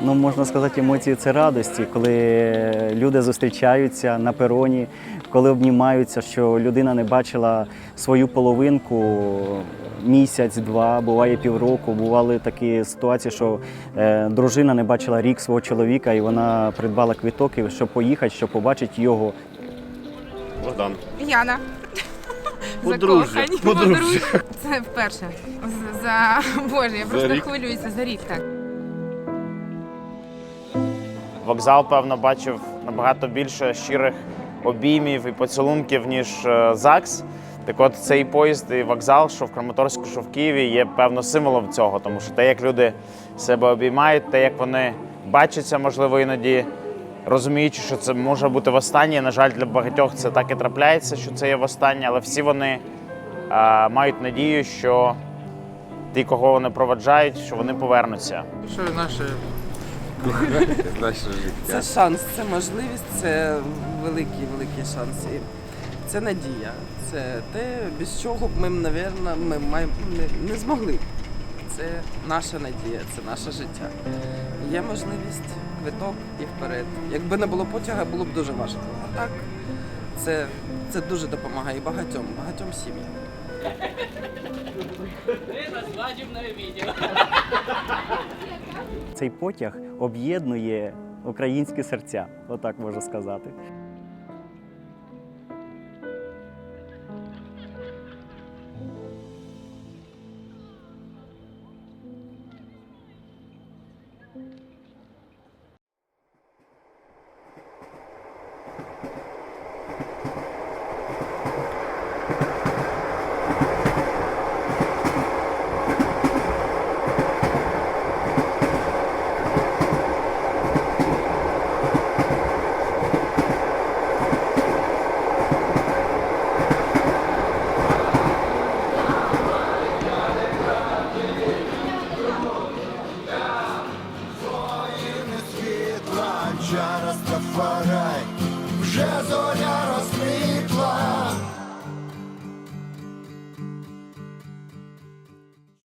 Ну, можна сказати, емоції це радості, коли люди зустрічаються на пероні, коли обнімаються, що людина не бачила свою половинку місяць-два, буває півроку. Бували такі ситуації, що е, дружина не бачила рік свого чоловіка, і вона придбала квіток, щоб поїхати, щоб побачити його. Богдан. Яна. Подружжя, Закохані, подружжя. Це вперше. З- За Боже, я просто рік? хвилююся за рік так. Вокзал, певно, бачив набагато більше щирих обіймів і поцілунків, ніж е, ЗАГС. Так от цей поїзд і вокзал, що в Краматорську, що в Києві, є певно символом цього, тому що те, як люди себе обіймають, те, як вони бачаться, можливо, іноді розуміючи, що це може бути востаннє. На жаль, для багатьох це так і трапляється, що це є востаннє, але всі вони е, мають надію, що ті, кого вони проваджають, що вони повернуться. Що наше наше життя. Це шанс, це можливість, це великий, великий шанс. І це надія. Це те, без чого б ми, мабуть, ми май- не, не змогли. Це наша надія, це наше життя. Є можливість, квиток і вперед. Якби не було потяга, було б дуже важко. А так, це, це дуже допомагає багатьом, багатьом сім'ям. Цей потяг об'єднує українські серця, отак можу сказати. Світла, Стафарай, вже зоря розквітла.